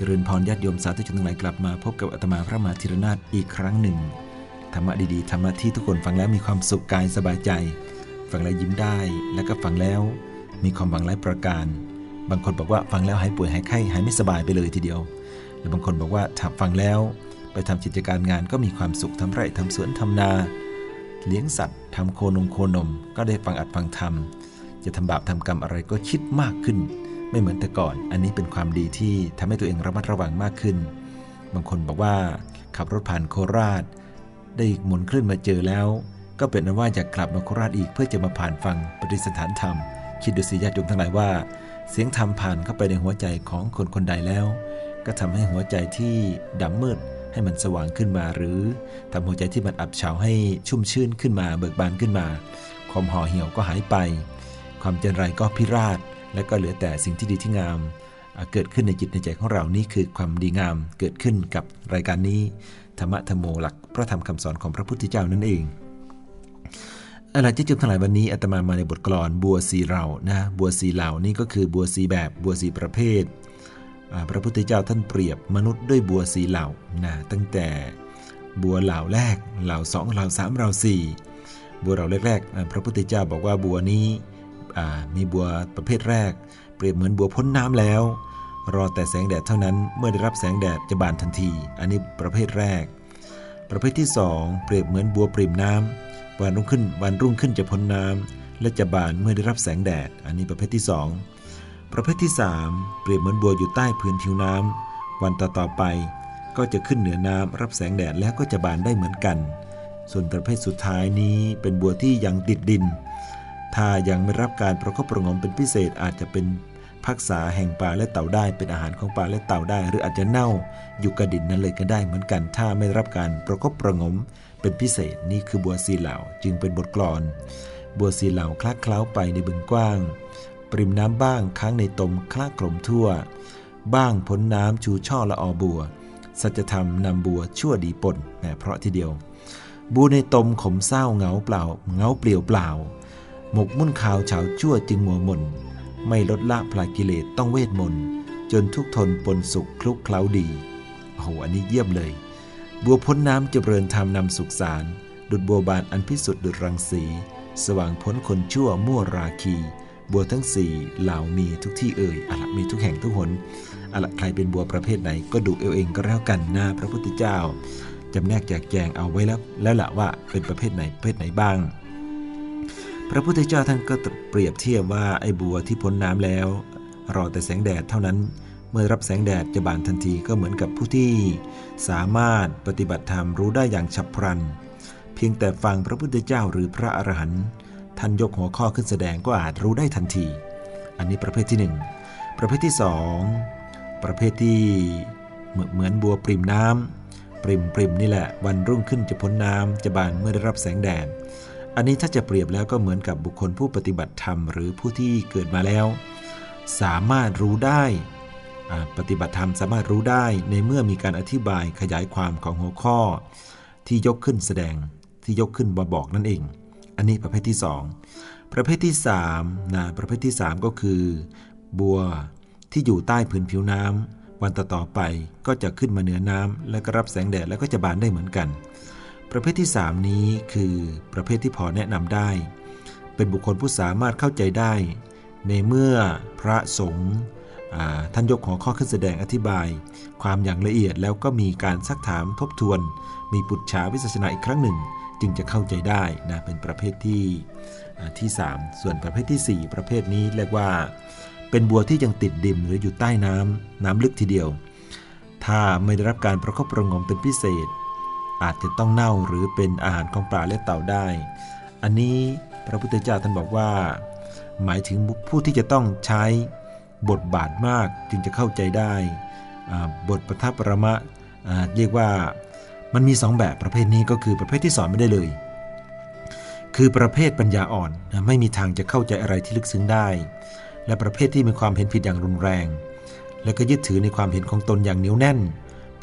เจริญพรญาติโยมสาธุชนทั้งหลายกลับมาพบกับอาตมาพระมหาธีรนาถอีกครั้งหนึ่ง ธรรมะดีๆธรรมะที่ทุกคนฟังแล้วมีความสุขกายสบายใจ ฟังแล้วยิ้มได้ แล้วก็ฟังแล้ว มีความหวังหลายประการ บางคนบอกว่าฟังแล้วหายป่วยหายไข้หายไม่สบายไปเลยทีเดียวหรือบางคนบอกว่าถ้าฟังแล้ว ไปทำกิจการงานก็มีความสุขทำไร่ทำสวนทำนา เลี้ยงสัตว์ทำโคนมโคนม ก็ได้ฟังอัดฟังธรรมจะทำบาปทำกรรมอะไรก็คิดมากขึ้น ไม่เหมือนแต่ก่อน อันนี้เป็นความดีที่ทำให้ตัวเองระมัดระวังมากขึ้น บางคนบอกว่าขับรถผ่านโคราช ได้หมุนคลื่นมาเจอแล้ว ก็เป็นนว่าอยากกลับมาโคราชอีกเพื่อจะมาผ่านฟังปฏิสถานธรรม คิดดูสิญาติโยมทั้งหลายว่า เสียงธรรมผ่านเข้าไปในหัวใจของคนคนใดแล้ว ก็ทำให้หัวใจที่ดำมืดให้มันสว่างขึ้นมา หรือทำหัวใจที่มันอับเฉาให้ชุ่มชื่นขึ้นมา เบิกบานขึ้นมา ความห่อเหี่ยวก็หายไป ความเจริญไรก็พิราบ และก็เหลือแต่สิ่งที่ดีที่งาม เกิดขึ้นในจิตในใจของเรานี่คือความดีงามเกิดขึ้นกับรายการนี้ธรรมะธรรมโมหลักพระธรรมคำสอนของพระพุทธเจ้านั่นเองอะไรที่จุดทั้งหลายวันนี้อาตมามาในบทกลอนบัวสีเหล่านะบัวสีเหล่านี่ก็คือบัวสีแบบบัวสีประเภท พระพุทธเจ้าท่านเปรียบมนุษย์ด้วยบัวสีเหล่านะตั้งแต่บัวเหล่าแรกเหล่าสองเหล่าสามเหล่าสี่บัวเหล่าแรกๆพระพุทธเจ้าบอกว่าบัวนี้ มีบัวประเภทแรก เปรียบเหมือนบัวพ้นน้ำแล้ว รอแต่แสงแดดเท่านั้นเมื่อได้รับแสงแดดจะบานทันที อันนี้ประเภทแรก ประเภทที่ 2 เปรียบเหมือนบัวปริ่มน้ำวันรุ่งขึ้นวันรุ่งขึ้นจะพ้นน้ำและจะบานเมื่อได้รับแสงแดด อันนี้ประเภทที่ 2 ประเภทที่ 3 เปรียบเหมือนบัวอยู่ใต้พื้นผิวน้ำวันต่อๆไป ก็จะขึ้นเหนือน้ำรับแสงแดดแล้วก็จะบานได้เหมือนกัน ส่วนประเภทสุดท้ายนี้เป็นบัวที่ยังติดดิน ถ้ายังไม่รับการประคบประงมเป็นพิเศษอาจจะเป็นพักษาแห่งปลาและเต่าได้เป็นอาหารของปลาและเต่าได้ หรืออาจจะเน่าอยู่กระดินนั้นเลยก็ได้เหมือนกัน ถ้าไม่รับการประคบประงมเป็นพิเศษนี่คือบัวสีเหล่าจึงเป็นบทกลอน บัวสีเหล่าคลาเคล้าไปในบึงกว้าง ปริมน้ำบ้างค้างในตมคลากลมทั่ว บ้างพ้นน้ำชูช่อละออบัว สัจธรรมนำบัวชั่วดีปนแหมเพราะทีเดียวบัวในตมขมเศร้าเงาเปล่าเงาเปลี่ยวเปล่า หมกมุ่นข่าวเฉาชั่วจึงมัวมน ไม่ลดละพลากิเลสต้องเวทมนจนทุกทนปนสุขคลุกเคล้าดี โอ้โห อันนี้เยี่ยมเลย บัวพ้นน้ำจะเริญธรรมนำสุขสาร ดุดบัวบานอันพิสุทธิ์ดุดรังสี สว่างพ้นคนชั่วมั่วราคี บัวทั้งสี่เหล่ามีทุกที่เอ่ยอะละมีทุกแห่งทุกหนอะละใครเป็นบัวประเภทไหนก็ดูเอวเองก็แล้วกันนะพระพุทธเจ้าจำแนกแจกแจงเอาไว้แล้ว แล้วละว่าเป็นประเภทไหนประเภทไหนบ้าง พระพุทธเจ้าท่านก็เปรียบเทียบว่าไอ้บัวที่พ้นน้ำแล้ว รอแต่แสงแดดเท่านั้นเมื่อรับแสงแดดจะบานทันทีก็เหมือนกับผู้ที่ สามารถปฏิบัติธรรมรู้ได้อย่างฉับพลัน เพียงแต่ฟังพระพุทธเจ้าหรือพระอรหันต์ท่านยกหัวข้อขึ้นแสดงก็อาจรู้ได้ทันที อันนี้ประเภทที่ 1 ประเภทที่ 2 ประเภทที่เหมือนบัวปริมน้ำปริมปริมนี่แหละ วันรุ่งขึ้นจะพ้นน้ำจะบานเมื่อได้รับแสงแดด อันนี้ถ้าจะเปรียบแล้วก็เหมือนกับบุคคลผู้ปฏิบัติธรรมหรือผู้ที่เกิดมาแล้ว สามารถรู้ได้ปฏิบัติธรรมสามารถรู้ได้ในเมื่อมีการอธิบายขยายความของหัวข้อ ที่ยกขึ้นแสดงที่ยกขึ้นมาบอกนั่นเอง อันนี้ประเภทที่ 2 ประเภทที่3นะประเภทที่ 3 ก็คือ บัวที่อยู่ใต้ผืนผิวน้ำวันต่อๆไปก็จะขึ้นมาเหนือน้ำแล้วก็รับแสงแดดแล้วก็จะบานได้เหมือนกัน ประเภทที่ 3 นี้คือประเภทที่พอแนะนำได้ เป็นบุคคลผู้สามารถเข้าใจได้ ในเมื่อพระสงฆ์ท่านยกหัวข้อขึ้นแสดงอธิบาย ความอย่างละเอียดแล้วก็มีการซักถามทบทวน มีปุจฉาวิสัชนาอีกครั้งหนึ่ง จึงจะเข้าใจได้นะเป็นประเภทที่ที่ 3 ส่วนประเภทที่ 4 ประเภทนี้เรียกว่า เป็นบัวที่ยังติดดินหรืออยู่ใต้น้ำน้ำลึกทีเดียว ถ้าไม่ได้รับการประคบประงมเป็นพิเศษ อาจจะต้องเน่าหรือเป็นอาหารของปลาและเต่าได้ อันนี้พระพุทธเจ้าท่านบอกว่า หมายถึงผู้ที่จะต้องใช้บทบาทมากจึงจะเข้าใจได้ บทประทับประมะเรียกว่ามันมีสองแบบประเภทนี้ก็คือประเภทที่สอนไม่ได้เลย คือประเภทปัญญาอ่อนไม่มีทางจะเข้าใจอะไรที่ลึกซึ้งได้ และประเภทที่มีความเห็นผิดอย่างรุนแรง และก็ยึดถือในความเห็นของตนอย่างเหนียวแน่น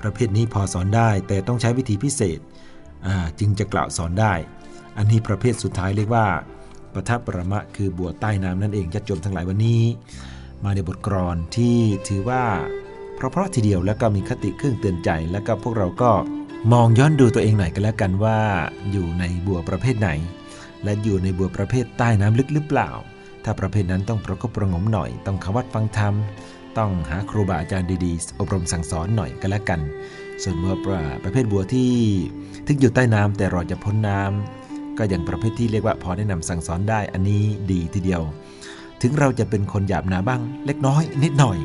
ประเภทนี้พอสอนได้ แต่ต้องใช้วิธีพิเศษจึงจะกล่าวสอนได้ อันนี้ประเภทสุดท้ายเรียกว่าปทัประมะคือบัวใต้น้ำนั่นเองจัดจมทั้งหลายวันนี้ มาในบทกรอนที่ถือว่าเพราะเพราะทีเดียวแล้วก็มีคติเครื่องเตือนใจ แล้วก็พวกเราก็มองย้อนดูตัวเองหน่อยกันแล้วกันว่าอยู่ในบัวประเภทไหน และอยู่ในบัวประเภทใต้น้ำลึกหรือเปล่า ถ้าประเภทนั้นต้องประกบประงมหน่อย ต้องขวัดฟังธรรม ต้องหาครูบาอาจารย์ดีๆ อบรมสั่งสอนหน่อยกันแล้วกัน ส่วนบัวประเภทบัวที่ทึกอยู่ใต้น้ำแต่รอจะพ้นน้ำก็อย่างประเภทที่เรียกว่าพอแนะนำสั่งสอนได้อันนี้ดีทีเดียว ถึงเราจะเป็นคนหยาบหนาบ้าง เล็กน้อย นิดหน่อย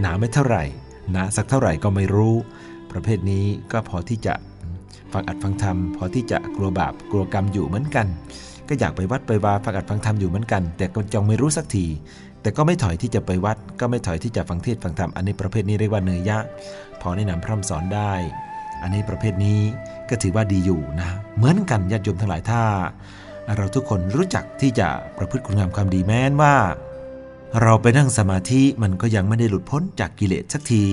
หนาไม่เท่าไหร่หนาสักเท่าไหร่ก็ไม่รู้ ประเภทนี้ก็พอที่จะฟังอัดฟังธรรมพอที่จะกลัวบาปกลัวกรรมอยู่เหมือนกัน ก็อยากไปวัดไปวาฟังอัดฟังธรรมอยู่เหมือนกัน แต่ก็จังไม่รู้สักที แต่ก็ไม่ถอยที่จะไปวัด ก็ไม่ถอยที่จะฟังเทศฟังธรรมอันนี้ประเภทนี้เรียกว่าเนยยะ พอแนะนำพร่ำสอนได้ อันนี้ประเภทนี้ก็ถือว่าดีอยู่นะ เหมือนกันญาติโยมทั้งหลายถ้า เราทุกคนรู้จักที่จะประพฤติคุณงามความดีแม้นว่า เราไปนั่งสมาธิมันก็ยังไม่ได้หลุดพ้นจากกิเลสสักที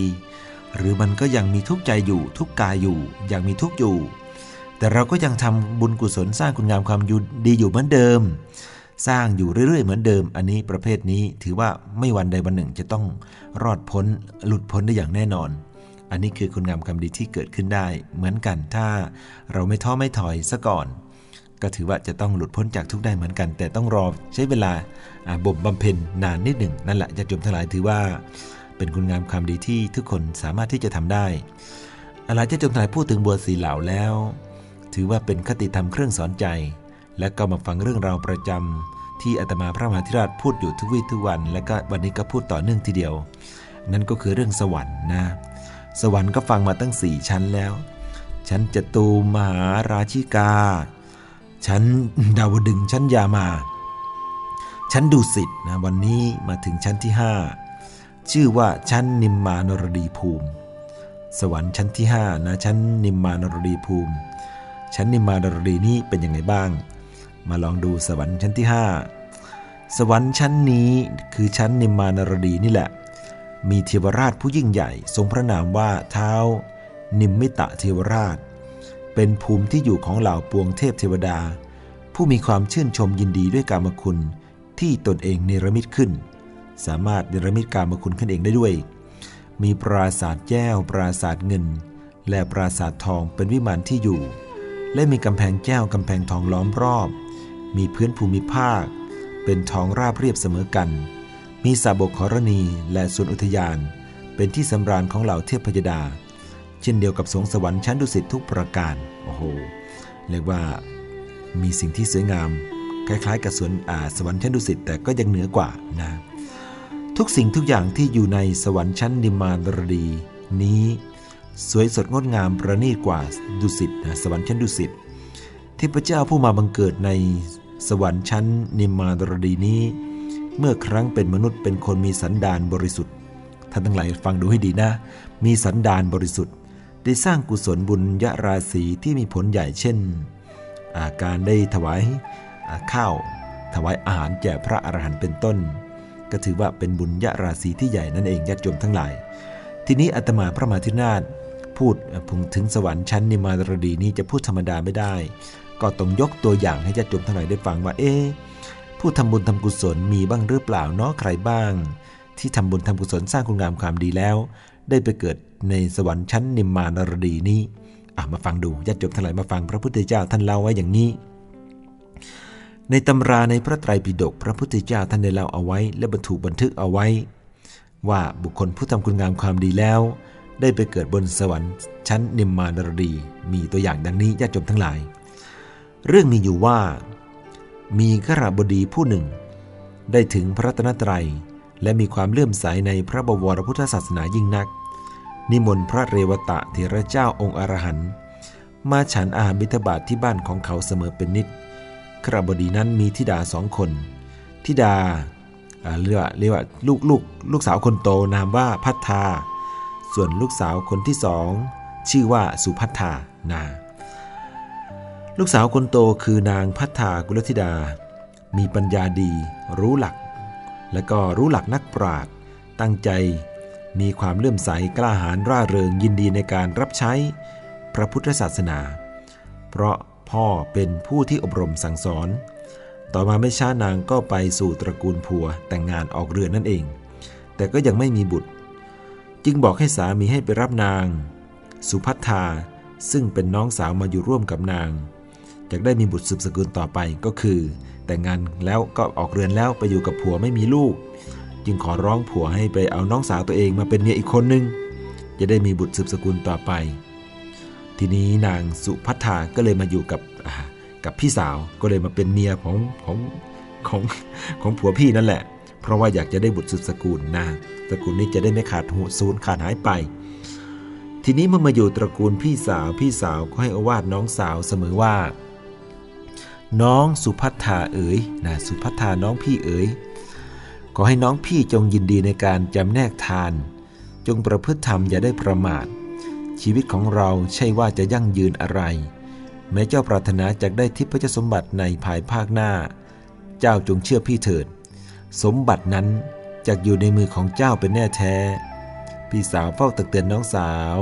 หรือมันก็ยังมีทุกข์ใจอยู่ทุกกายอยู่ยังมีทุกข์อยู่ แต่เราก็ยังทำบุญกุศลสร้างคุณงามความดีอยู่เหมือนเดิม สร้างอยู่เรื่อยๆ เหมือนเดิม อันนี้ประเภทนี้ถือว่าไม่วันใดวันหนึ่งจะต้องรอดพ้นหลุดพ้นได้อย่างแน่นอน อันนี้คือคุณงามความดีที่เกิดขึ้นได้ เหมือนกันถ้าเราไม่ท้อไม่ถอยซะก่อน ก็ถือว่าจะต้องหลุดพ้นจากทุกได้เหมือนกัน แต่ต้องรอใช้เวลาบ่มบำเพ็ญนานนิดหนึ่งนั่นแหละจะจมทั้งหลายถือว่า เป็นคุณงามความดีที่ทุกคนสามารถที่จะทำได้อะไรจะจมทั้งหลายพูดถึงบัวสีเหล่าแล้ว ถือว่าเป็นคติธรรมเครื่องสอนใจ และก็มาฟังเรื่องราวประจำที่อาตมาพระมหาธิราชพูดอยู่ทุกวี่ทุกวัน และก็วันนี้ก็พูดต่อเนื่องทีเดียว นั่นก็คือเรื่องสวรรค์นะ สวรรค์ก็ฟังมาตั้งสี่ชั้นแล้ว ชั้นจตูมหาราชิกา ชั้นดาวดึงชั้นยามา ชั้นดุสิตนะวันนี้มาถึงชั้นที่ 5 ชื่อว่าชั้นนิมมานรดีภูมิ สวรรค์ชั้นที่5นะชั้นนิมมานรดีภูมิ ชั้นนิมมานรดีนี้เป็นยังไงบ้าง มาลองดูสวรรค์ชั้นที่ 5 สวรรค์ชั้นนี้คือชั้นนิมมานรดีนี่แหละ มีเทวราชผู้ยิ่งใหญ่ ทรงพระนามว่าเท้า นิมมิตะเทวราช เป็นภูมิที่อยู่ของเหล่าปวงเทพเทวดา ผู้มีความชื่นชมยินดีด้วยกามคุณที่ตนเองเนรมิตขึ้น สามารถเนรมิตกามคุณขึ้นเองได้ด้วย มีปราสาทแก้ว ปราสาทเงิน และปราสาททองเป็นวิมานที่อยู่ และมีกำแพงแก้วกำแพงทองล้อมรอบ มีพื้นภูมิภาค เป็นท้องราบเรียบเสมอกัน มีสาบกขรณีและสวนอุทยาน เป็นที่สำราญของเหล่าเทพพยดา เช่นเดียวกับสงสวรรค์ชั้นดุสิตทุกประการ โอ้โห เรียกว่ามีสิ่งที่สวยงาม คล้ายๆ กับสวนอาสวรรค์ชั้นดุสิตแต่ก็ยังเหนือกว่านะ ทุกสิ่งทุกอย่างที่อยู่ในสวรรค์ชั้นนิมมานรดี นี้สวยสดงดงามประณีตกว่าดุสิตนะสวรรค์ชั้นดุสิตเทพเจ้าผู้มาบังเกิดใน สวรรค์ชั้นนิมมานรดีนี้ เมื่อครั้งเป็นมนุษย์เป็นคนมีสันดานบริสุทธิ์ท่านทั้งหลายฟังดูให้ดีนะ มีสันดานบริสุทธิ์ ได้สร้างกุศลบุญยราศีที่มีผลใหญ่เช่น อาการได้ถวายข้าว ถวายอาหารแก่พระอรหันต์เป็นต้น ก็ถือว่าเป็นบุญยราศีที่ใหญ่นั่นเองญาติโยมทั้งหลาย ทีนี้อาตมาพระมหาธินาถพูดถึงสวรรค์ชั้นนิมานรดีนี้จะพูดธรรมดาไม่ได้ ก็ต้องยกตัวอย่างให้ญาติโยมทั้งหลายได้ฟังว่า เอ๊ผู้ทำบุญทำกุศลมีบ้างหรือเปล่าเนาะใครบ้าง ที่ทำบุญทำกุศลสร้างคุณงามความดีแล้ว ได้ไปเกิดในสวรรค์ชั้นนิมมานรดีนี้อะมาฟังดูญาติโยมทั้งหลายมาฟังพระพุทธเจ้าท่านเล่าไว้อย่างนี้ ในตำราในพระไตรปิฎกพระพุทธเจ้าท่านได้เล่าเอาไว้ และบรรทุบันทึกเอาไว้ ว่าบุคคลผู้ทำคุณงามความดีแล้ว ได้ไปเกิดบนสวรรค์ชั้นนิมมานรดี มีตัวอย่างดังนี้ญาติโยมทั้งหลาย เรื่องมีอยู่ว่า มีขราบดีผู้หนึ่ง ได้ถึงพระตนตรัย และมีความเลื่อมใสในพระบวรพุทธศาสนายิ่งนัก นิมนต์พระเรวตะเถระเจ้าองค์อรหันต์มาฉันอาหารบิณฑบาทที่บ้านของเขาเสมอเป็นนิดขราบดีนั้นมีธิดาสองคนธิดาเรียกว่าเรียกว่าลูกลูกลูกสาวคนโตนามว่าพัฒธาส่วนลูกสาวคนที่สองชื่อว่าสุพัฒธานา ลูกสาวคนโตคือนางพัฒากุลธิดา มีปัญญาดี รู้หลัก และก็รู้หลักนักปราชญ์ตั้งใจมีความเลื่อมใสกล้าหาญร่าเริงยินดีในการรับใช้พระพุทธศาสนา เพราะพ่อเป็นผู้ที่อบรมสั่งสอน ต่อมาไม่ช้านางก็ไปสู่ตระกูลผัวแต่งงานออกเรือนนั่นเอง แต่ก็ยังไม่มีบุตร จึงบอกให้สามีให้ไปรับนาง สุพัทธาซึ่งเป็นน้องสาวมาอยู่ร่วมกับนาง อยากได้มีบุตรสืบสกุลต่อไปก็คือ แต่งงานแล้วก็ออกเรือนแล้วไปอยู่กับผัวไม่มีลูก จึงขอร้องผัวให้ไปเอาน้องสาวตัวเองมาเป็นเมียอีกคนนึง จะได้มีบุตรสืบสกุลต่อไป ทีนี้นางสุพัทธาก็เลยมาอยู่กับกับพี่สาวก็เลยมาเป็นเมียของของของของผัวพี่นั่นแหละ เพราะว่าอยากจะได้บุตรสืบสกุลนะตระกูลนี้จะได้ไม่ขาดหูสูญขาดหายไป ทีนี้เมื่อมาอยู่ตระกูลพี่สาวพี่สาวก็ให้อวาดน้องสาวเสมอว่า น้องสุพัทธาเอ๋ยนะสุพัทธาน้องพี่เอ๋ยขอให้น้องพี่จงยินดีในการจำแนกทาน จงประพฤติธรรมอย่าได้ประมาท ชีวิตของเราใช่ว่าจะยั่งยืนอะไร แม้เจ้าปรารถนาจะได้ทิพยสมบัติในภายภาคหน้า เจ้าจงเชื่อพี่เถิด สมบัตินั้นจะอยู่ในมือของเจ้าเป็นแน่แท้ พี่สาวเฝ้าตักเตือนน้องสาว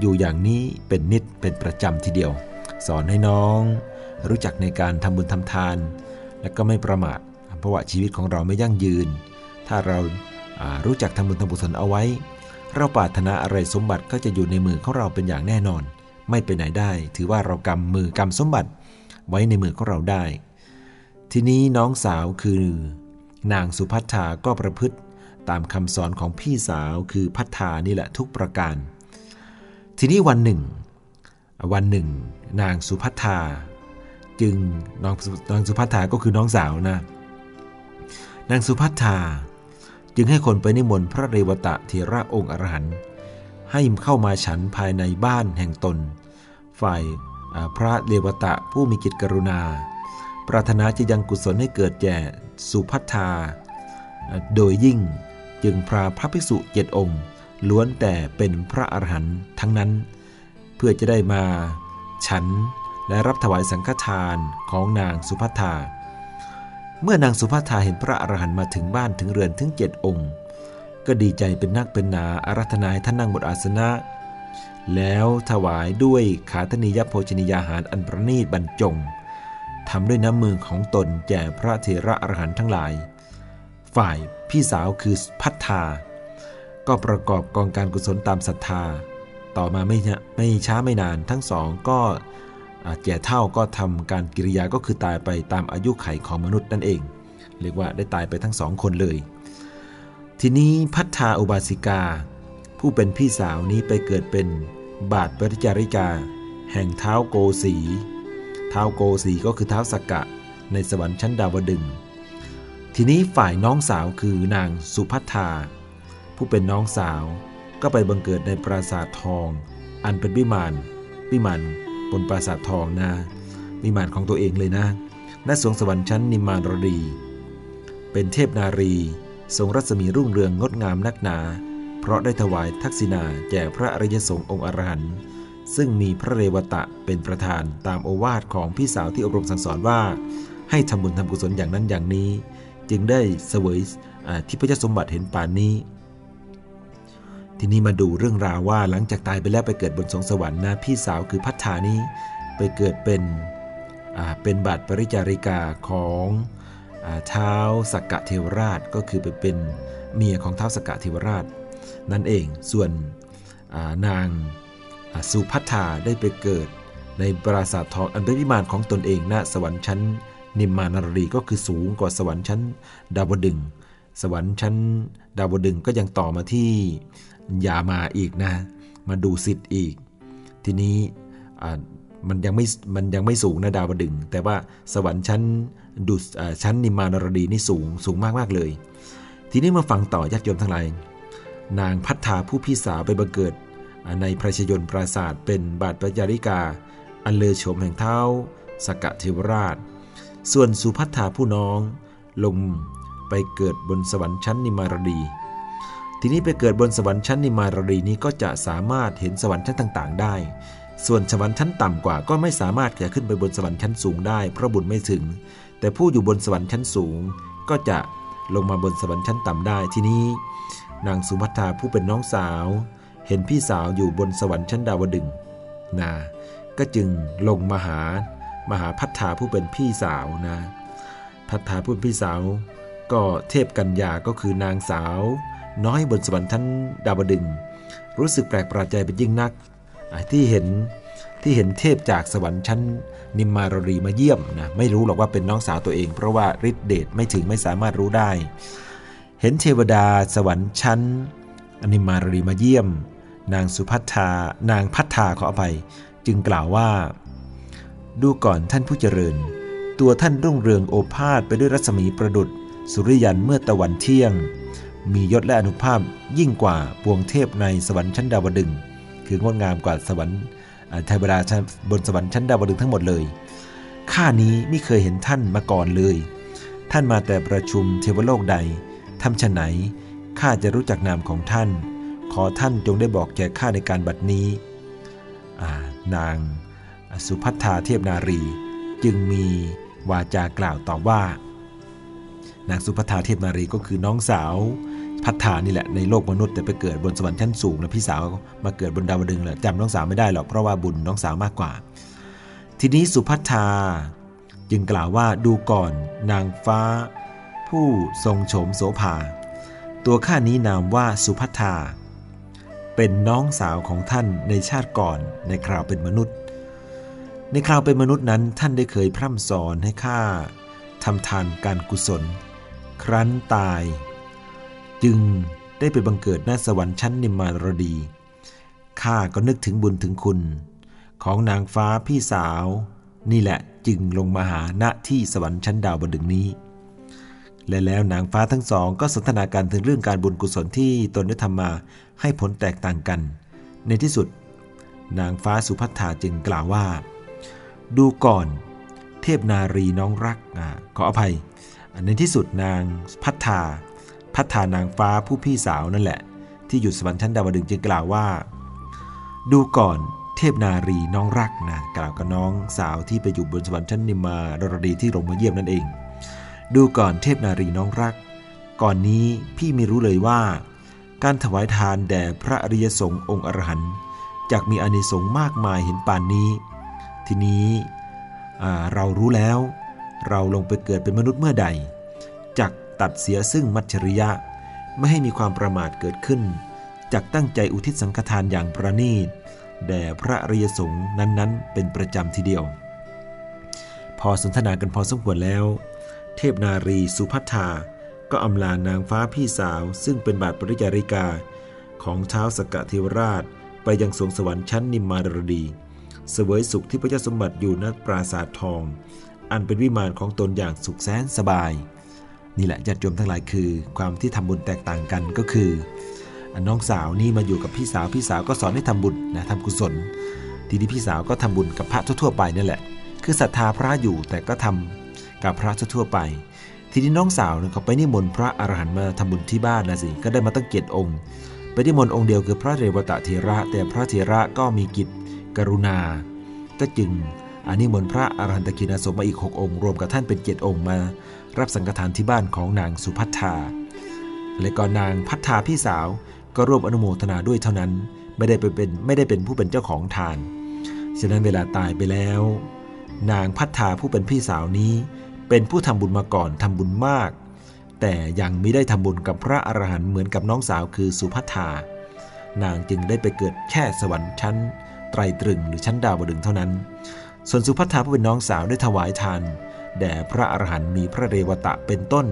อยู่อย่างนี้เป็นนิดเป็นประจำทีเดียว สอนให้น้อง รู้จักในการทำบุญทำทาน และก็ไม่ประมาทเพราะว่าชีวิตของเราไม่ยั่งยืน ถ้าเรารู้จักทำบุญทำบุญสนเอาไว้ เราปรารถนาอะไรสมบัติก็จะอยู่ในมือของเราเป็นอย่างแน่นอน ไม่ไปไหนได้ ถือว่าเรากำมือกำสมบัติไว้ในมือของเราได้ ทีนี้น้องสาวคือ นางสุพัฒนาก็ประพฤติตามคำสอนของพี่สาวคือพัฒนานี่แหละทุกประการ ทีนี้วันหนึ่ง วันหนึ่ง นางสุพัฒนา จึงน้องนางสุพัฒาก็คือน้องสาวนะนางสุพัฒาจึงให้คนไปนิมนต์พระเรวตะเถระองค์อรหันต์ให้เข้ามาฉันภายในบ้านแห่งตน ฝ่ายพระเรวตะผู้มีจิตกรุณา ปรารถนาจะยังกุศลให้เกิดแก่สุพัฒาโดยยิ่งจึงพราพระภิกษุเจ็ดองค์ ล้วนแต่เป็นพระอรหันต์ทั้งนั้น เพื่อจะได้มาฉัน และรับถวายสังฆทานของนางสุภัทาเมื่อนางสุภัทาเห็นพระอรหันต์มาถึงบ้านถึงเรือนถึงเจ็ดองค์ ก็ดีใจเป็นนักเป็นนาอารัธนายท่านนั่งบนอาสนะ แล้วถวายด้วยขาธนียโภชนียาหารอันประณีตบรรจงทำด้วยน้ำมือของตนแก่พระเถระอรหันต์ทั้งหลาย ฝ่ายพี่สาวคือพัฒธาก็ประกอบกองการกุศลตามศรัทธา ต่อมาไม่ไม่ช้าไม่นานทั้งสองก็ แก่เท่าก็ทำการกิริยาก็คือตายไปตามอายุไขของมนุษย์นั่นเอง เรียกว่าได้ตายไปทั้งสองคนเลย ทีนี้พัฒนาอุบาสิกา ผู้เป็นพี่สาวนี้ไปเกิดเป็นบาทปริจาริกา แห่งเท้าโกสีเท้าโกสีก็คือเท้าสกกะ ในสวรรค์ชั้นดาวดึง ทีนี้ฝ่ายน้องสาวคือนางสุพัฒนาผู้เป็นน้องสาวก็ไปบังเกิดในปราสาททอง อันเป็นวิมานวิมาน บนปราสาททองนะวิมานของตัวเองเลยนะณสวงสวรรค์ชั้นนิมมานรดี เป็นเทพนารี ทรงรัศมีรุ่งเรืองงดงามนักหนา เพราะได้ถวายทักษิณาแก่พระอริยสงฆ์องค์อรหันต์ซึ่งมีพระเรวตะเป็นประธานตามโอวาทของพี่สาวที่อบรมสั่งสอนว่า ให้ทำบุญทำกุศลอย่างนั้นอย่างนี้ จึงได้เสวยที่พระเจ้าสมบัติเห็นป่านนี้ ทีนี้มาดูเรื่องราวว่าหลังจากตายไปแล้วไปเกิดบนสงสวรรค์นะพี่สาวคือพัฒานี้ไปเกิดเป็นเป็นบาทปริจาริกาของเท้าสกกะเทวราชก็คือไปเป็นเมียของเท้าสกกะเทวราช นั่นเองส่วนนางสุพัฒาได้ไปเกิดในปราสาททองอันเป็นวิมานของตนเองณสวรรค์ชั้นนิมมานารดีก็คือสูงกว่าสวรรค์ชั้นดาวดึงส สวรรค์ชั้นดาวดึงก็ยังต่อมาที่ยามาอีกนะ มาดูสิทธิ์อีก ทีนี้มันยังไม่มันยังไม่สูงนะดาวดึง แต่ว่าสวรรค์ชั้นดุชั้นนิมานรดีนี่สูงสูงมากมากเลย ทีนี้มาฟังต่อญาติโยมทั้งหลายนางพัฒนาผู้พี่สาวไปบังเกิด ในพระชยนปราศาสตร์เป็นบาทปยาริกา อันเลอโฉมแห่งเท้าสกะเทวราช ส่วนสุพัฒนาผู้น้องลง ไปเกิดบนสวรรค์ชั้นนิมารดี ทีนี้ไปเกิดบนสวรรค์ชั้นนิมารรีนี้ก็จะสามารถเห็นสวรรค์ชั้นต่างๆ ได้ ส่วนสวรรค์ชั้นต่ำกว่าก็ไม่สามารถจะขึ้นไปบนสวรรค์ชั้นสูงได้เพราะบุญไม่ถึง แต่ผู้อยู่บนสวรรค์ชั้นสูง ก็จะลงมาบนสวรรค์ชั้นต่ำได้ทีนี้ นางสุภัทาผู้เป็นน้องสาว เห็นพี่สาวอยู่บนสวรรค์ชั้นดาวดึงนะก็จึงลงมาหามหาพัฒนาผู้เป็นพี่สาวนะพัฒนาผู้เป็นพี่สาว ก็เทพกัญญาก็คือนางสาว น้อยบนสวรรค์ชั้นดาวดึง รู้สึกแปลกประหลาดใจเป็นยิ่งนัก ที่เห็นที่เห็นเทพจากสวรรค์ชั้นนิมมารรีมาเยี่ยมนะไม่รู้หรอกว่าเป็นน้องสาวตัวเอง เพราะว่าฤทธิเดชไม่ถึงไม่สามารถรู้ได้ เห็นเทวดาสวรรค์ชั้นนิมมารรีมาเยี่ยม นางสุพัฒานางพัฒนาขออภัย จึงกล่าวว่า ดูก่อนท่านผู้เจริญ ตัวท่านรุ่งเรืองโอภาสไปด้วยรัศมีประดุษ สุริยันเมื่อตะวันเที่ยง มียศและอนุภาพยิ่งกว่าปวงเทพในสวรรค์ชั้นดาวดึงคืองดงามกว่าสวรรค์เทวดาบนสวรรค์ชั้นดาวดึงทั้งหมดเลยข้านี้ไม่เคยเห็นท่านมาก่อนเลย ท่านมาแต่ประชุมเทวโลกใดทำฉไหนข้าจะรู้จักนามของท่าน ขอท่านจงได้บอกแก่ข้าในการบัดนี้นางสุพัฒนาเทพนารี จึงมีวาจากล่าวตอบว่า นางสุพัฒาเทพนารีก็คือน้องสาวพัฒนานี่แหละในโลกมนุษย์แต่ไปเกิดบนสวรรค์ชั้นสูงแล้วพี่สาวมาเกิดบนดาวดึงแหละจำน้องสาวไม่ได้หรอกเพราะว่าบุญน้องสาวมากกว่า ทีนี้สุพัฒนาจึงกล่าวว่าดูก่อนนางฟ้า ผู้ทรงโฉมโสภา ตัวข้านี้นามว่าสุพัฒนาเป็นน้องสาวของท่านในชาติก่อนในคราวเป็นมนุษย์ ในคราวเป็นมนุษย์นั้นท่านได้เคยพร่ำสอนให้ข้าทำทานการกุศล ครั้นตาย จึงได้ไปบังเกิดณสวรรค์ชั้นนิมมารดี ข้าก็นึกถึงบุญถึงคุณ ของนางฟ้าพี่สาว นี่แหละจึงลงมาหาณที่สวรรค์ชั้นดาวบดึงนี้ และแล้วนางฟ้าทั้งสองก็สนทนากันถึงเรื่องการบุญกุศลที่ตนได้ทำมาให้ผลแตกต่างกัน ในที่สุด นางฟ้าสุพัฒนาจึงกล่าวว่า ดูก่อน เทพนารีน้องรักอขออภัย ในที่สุดนางพัฒนาพัฒานางฟ้าผู้พี่สาวนั่นแหละ ที่อยู่สวรรค์ชั้นดาวดึงจึงกล่าวว่า ดูก่อนเทพนารีน้องรักนะกล่าวกับน้องสาวที่ไปอยู่บนสวรรค์ชั้นนิมมาดรดีที่ลงมาเยี่ยมนั่นเอง ดูก่อนเทพนารีน้องรัก ก่อนนี้พี่ไม่รู้เลยว่า การถวายทานแด่พระอริยสงฆ์องค์อรหันต์จกมีอานิสงส์มากมายเห็นป่านนี้ ทีนี้เรารู้แล้ว เราลงไปเกิดเป็นมนุษย์เมื่อใดจักตัดเสียซึ่งมัจฉริยะ ไม่ให้มีความประมาทเกิดขึ้นจากตั้งใจอุทิศสังฆทานอย่างประณีตแด่พระอริยสงฆ์นั้นๆ เป็นประจำทีเดียว พอสนทนากันพอสมควรแล้ว เทพนารีสุพัฒนาก็อำลานางฟ้าพี่สาว ซึ่งเป็นบาทปริจาริกา ของเท้าสกกะเทวราช ไปยังสวงสวรรค์ชั้นนิมมารดี เสวยสุขที่พระเจ้าสมบัติอยู่ณปราสาททอง อันเป็นวิมานของตนอย่างสุขแสนสบาย นี่แหละญาติโยมทั้งหลายคือ ความที่ทำบุญแตกต่างกันก็คือน้องสาวนี่มาอยู่กับพี่สาวพี่สาวก็สอนให้ทำบุญนะทำกุศล ทีนี้พี่สาวก็ทำบุญกับพระทั่วๆไปนี่แหละ คือศรัทธาพระอยู่แต่ก็ทำกับพระทั่วๆไป ทีนี้น้องสาวเนี่ยเขาไปนิมนต์พระอรหันต์มาทำบุญที่บ้านนะสิก็ได้มาตั้งเกียรติองค์ ไปนิมนต์องค์เดียวคือพระเรวตะเถระ แต่พระเถระก็มีกิจกรุณา ก็จึง อันนี้มนพระอรหันตกินาสมมาอีก 6 องค์ รวมกับท่านเป็นเจ็ดองค์มา รับสังฆทานที่บ้านของนางสุพัฒนาและก็นางพัฒนาพี่สาว ก็ร่วมอนุโมทนาด้วยเท่านั้น ไม่ได้เป็นไม่ได้เป็นผู้เป็นเจ้าของทาน ฉะนั้นเวลาตายไปแล้ว นางพัฒนาผู้เป็นพี่สาวนี้ เป็นผู้ทำบุญมาก่อนทำบุญมาก แต่ยังไม่ได้ทำบุญกับพระอรหันต์เหมือนกับน้องสาวคือสุพัฒนานางจึงได้ไปเกิดแค่สวรรค์ชั้น ไตรตรึงหรือชั้นดาวดึงเท่านั้น ส่วนสุพัฒนาผู้เป็นน้องสาวได้ถวายทานแด่พระอรหันต์มีพระเรวตะเป็นต้น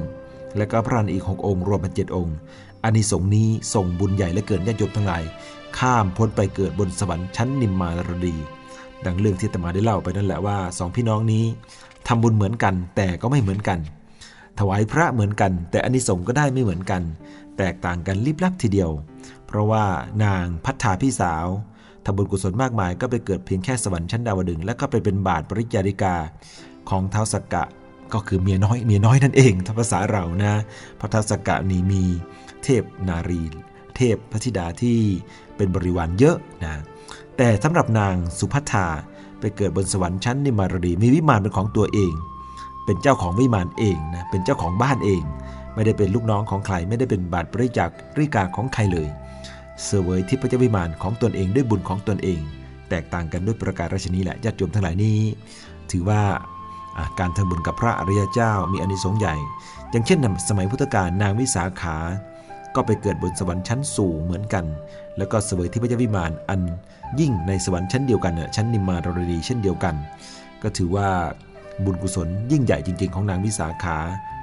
และก็พระนอีกหกองค์ รวมเป็นเจ็ดองค์อานิสงส์นี้ส่งบุญใหญ่และเกินญาติโยมทั้งหลาย ข้ามพ้นไปเกิดบนสวรรค์ชั้นนิมมารดี ดังเรื่องที่ตมาได้เล่าไปนั่นแหละว่าสองพี่น้องนี้ทำบุญเหมือนกันแต่ก็ไม่เหมือนกัน ถวายพระเหมือนกัน แต่อานิสงส์ก็ได้ไม่เหมือนกัน แตกต่างกันลิบลับทีเดียว เพราะว่านางพัฒนาพี่สาว ทำบุญกุศลมากมายก็ไปเกิดเพียงแค่สวรรค์ชั้นดาวดึงและก็ไปเป็นบาทปริจาริกาของเท้าสกกะ ก็คือเมียน้อยเมียน้อยนั่นเองถ้าภาษาเรานะพระเท้าสกกะนี่มีเทพนารี เทพพระธิดาที่เป็นบริวารเยอะนะแต่สำหรับนางสุภัทาไปเกิดบนสวรรค์ชั้นนิมารดีมีวิมานเป็นของตัวเอง เป็นเจ้าของวิมานเองนะเป็นเจ้าของบ้านเอง ไม่ได้เป็นลูกน้องของใครไม่ได้เป็นบาทบริจาคริกาของใครเลย เสวยทิพยวิมานของตนเองด้วยบุญของตนเอง แตกต่างกันด้วยประการราชนีแหละญาติโยมทั้งหลายนี้ ถือว่าการทำบุญกับพระอริยเจ้ามีอนิสงส์ใหญ่ อย่างเช่นสมัยพุทธกาลนางวิสาขา ก็ไปเกิดบนสวรรค์ชั้นสูงเหมือนกัน แล้วก็เสวยที่พยวิมานอันยิ่งในสวรรค์ชั้นเดียวกันน่ะชั้นนิมมารรดีเช่นเดียวกัน ก็ถือว่าบุญกุศลยิ่งใหญ่จริง ๆ ของนางวิสาขา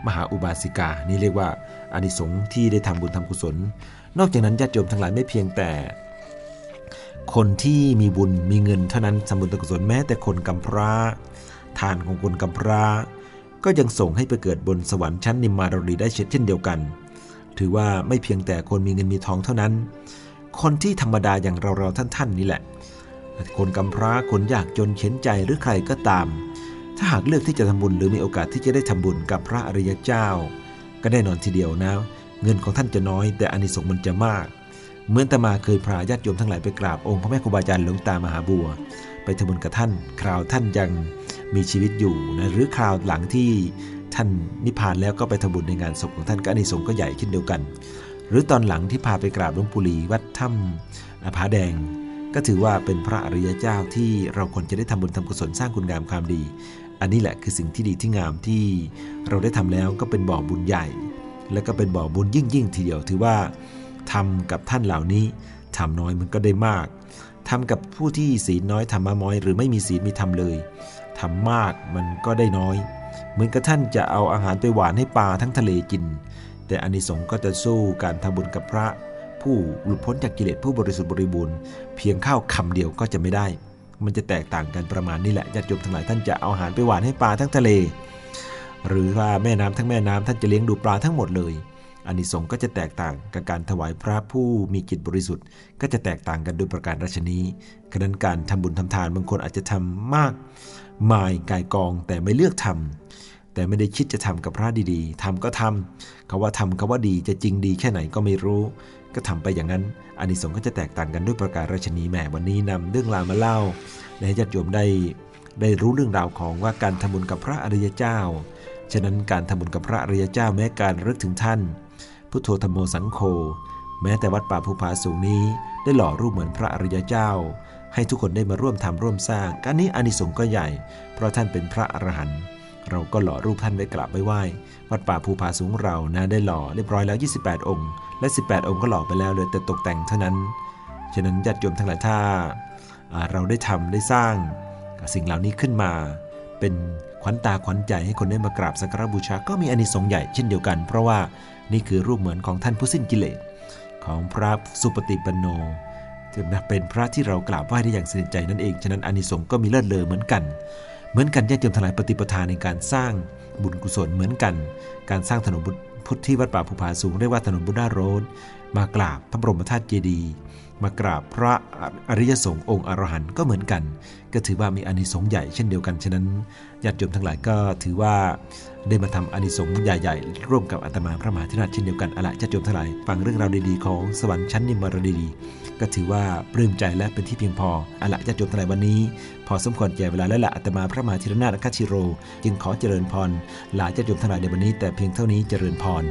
มหาอุบาสิกา นี่เรียกว่าอานิสงส์ที่ได้ทำบุญทำกุศล นอกจากนั้นญาติโยมทั้งหลายไม่เพียงแต่ คนที่มีบุญมีเงินเท่านั้นทำบุญทำกุศลแม้แต่คนกำพร้าทานของคนกำพร้า ก็ยังส่งให้ไปเกิดบนสวรรค์ชั้นนิมมารดีได้เช่นเดียวกัน ถือว่าไม่เพียงแต่คนมีเงินมีทองเท่านั้น คนที่ธรรมดาอย่างเราๆท่านๆนี่แหละ คนกำพร้าคนยากจนเข็นใจหรือใครก็ตาม ถ้าหากเลือกที่จะทำบุญหรือมีโอกาสที่จะได้ทำบุญกับพระอริยเจ้า ก็แน่นอนทีเดียวนะ เงินของท่านจะน้อย แต่อานิสงส์มันจะมาก เหมือนตมาเคยพาญาติโยมทั้งหลายไปกราบองค์พระแม่ครูบาอาจารย์หลวงตามหาบัว ไปทำบุญกับท่าน คราวท่านยังมีชีวิตอยู่นะหรือคราวหลังที่ท่านนิพพานแล้วก็ไปทำบุญในงานศพของท่านก็อานิสงส์ก็ใหญ่เช่นเดียวกัน หรือตอนหลังที่พาไปกราบหลวงปู่ลีวัดถ้ำผาแดง ก็ถือว่าเป็นพระอริยเจ้าที่เราควรจะได้ทำบุญทำกุศลสร้างคุณงามความดี อันนี้แหละคือสิ่งที่ดีที่งามที่เราได้ทำแล้วก็เป็นบ่อบุญใหญ่ และก็เป็นบ่อบุญยิ่งยิ่งทีเดียวถือว่าทำกับท่านเหล่านี้ทำน้อยมันก็ได้มากทำกับผู้ที่ศีลน้อยทำมาม้อย หรือไม่มีศีลมีทำเลยทำมากมันก็ได้น้อย เหมือนกับท่านจะเอาอาหารไปหวานให้ปลาทั้งทะเลกิน แต่อานิสงส์ก็จะสู้การทำบุญกับพระ ผู้หลุดพ้นจากกิเลสผู้บริสุทธิ์บริบูรณ์เพียงข้าวคำเดียวก็จะไม่ได้ มันจะแตกต่างกันประมาณนี้แหละญาติโยมทั้งหลายท่านจะเอาอาหารไปหวานให้ปลาทั้งทะเล หรือว่าแม่น้ำทั้งแม่น้ำท่านจะเลี้ยงดูปลาทั้งหมดเลยอานิสงส์ก็จะแตกต่างกับการถวายพระผู้มีจิตบริสุทธิ์ ก็จะแตกต่างกันโดยประการราชนี้ขณะนั้นการทำบุญทำทานบางคนอาจจะทำมากมายกายกองแต่ไม่เลือกทำแต่ไม่ได้คิดจะทำกับพระดีๆทำก็ทำคาว่าทำคาว่าดีจะจริงดีแค่ไหนก็ไม่รู้ ก็ทำไปอย่างนั้นอานิสงส์ก็จะแตกต่างกันด้วยประการราชนีแหมวันนี้นำเรื่องราวมาเล่าให้ญาติโยมได้ได้รู้เรื่องราวของว่าการทำบุญกับพระอริยเจ้า ฉะนั้นการทำบุญกับพระอริยเจ้าแม้การรึกถึงท่าน พุทโธธรรมโมสังโฆแม้แต่วัดป่าภูผาสูงนี้ ได้หล่อรูปเหมือนพระอริยเจ้า ให้ทุกคนได้มาร่วมทำร่วมสร้าง การนี้อานิสงส์ก็ใหญ่ เพราะท่านเป็นพระอรหันต์เราก็หล่อรูปท่านไว้กราบไว้ไหว้วัดป่าภูผาสูงเรานะได้หล่อเรียบร้อยแล้ว 28 องค์ และ 18 องค์ก็หล่อไปแล้วเหลือแต่ตกแต่งเท่านั้น ฉะนั้นญาติโยมทั้งหลายถ้าเราได้ทำได้สร้าง สิ่งเหล่านี้ขึ้นมา เป็น ขวัญตาขวัญใจให้คนได้มากราบสักการบูชาก็มีอานิสงส์ใหญ่เช่นเดียวกัน เพราะว่านี่คือรูปเหมือนของท่านผู้สิ้นกิเลสของพระสุปฏิปันโนจะเป็นพระที่เรากราบไหว้ได้อย่างสนิทใจนั่นเอง ฉะนั้นอานิสงส์ก็มีเลิศเลอเหมือนกัน เหมือนกันญาติโยมทลายปฏิปทาในการสร้างบุญกุศลเหมือนกัน การสร้างถนนพุทธที่วัดป่าภูผาสูงเรียกว่าถนนบุญนาโรดมากราบพระบรมธาตุเจดีย์ มากราบพระอริยสงฆ์องค์อรหันต์ก็เหมือนกัน ก็ถือว่ามีอานิสงส์ใหญ่เช่นเดียวกัน ฉะนั้นญาติโยมทั้งหลายก็ถือว่าได้มาทำอานิสงส์ใหญ่ๆ ร่วมกับอาตมาพระมหาธิราชเช่นเดียวกันอะละญาติโยมทั้งหลายฟังเรื่องราวดีๆของสวรรค์ชั้นนิมมรดีๆก็ถือว่าปลื้มใจและเป็นที่เพียงพออะละญาติโยมทั้งหลายวันนี้ พอสมควรแก่เวลาและละอาตมาพระมหาธิรนาถคัชิโร จึงขอเจริญพรลาญาติโยมทั้งหลายในวันนี้แต่เพียงเท่านี้เจริญพร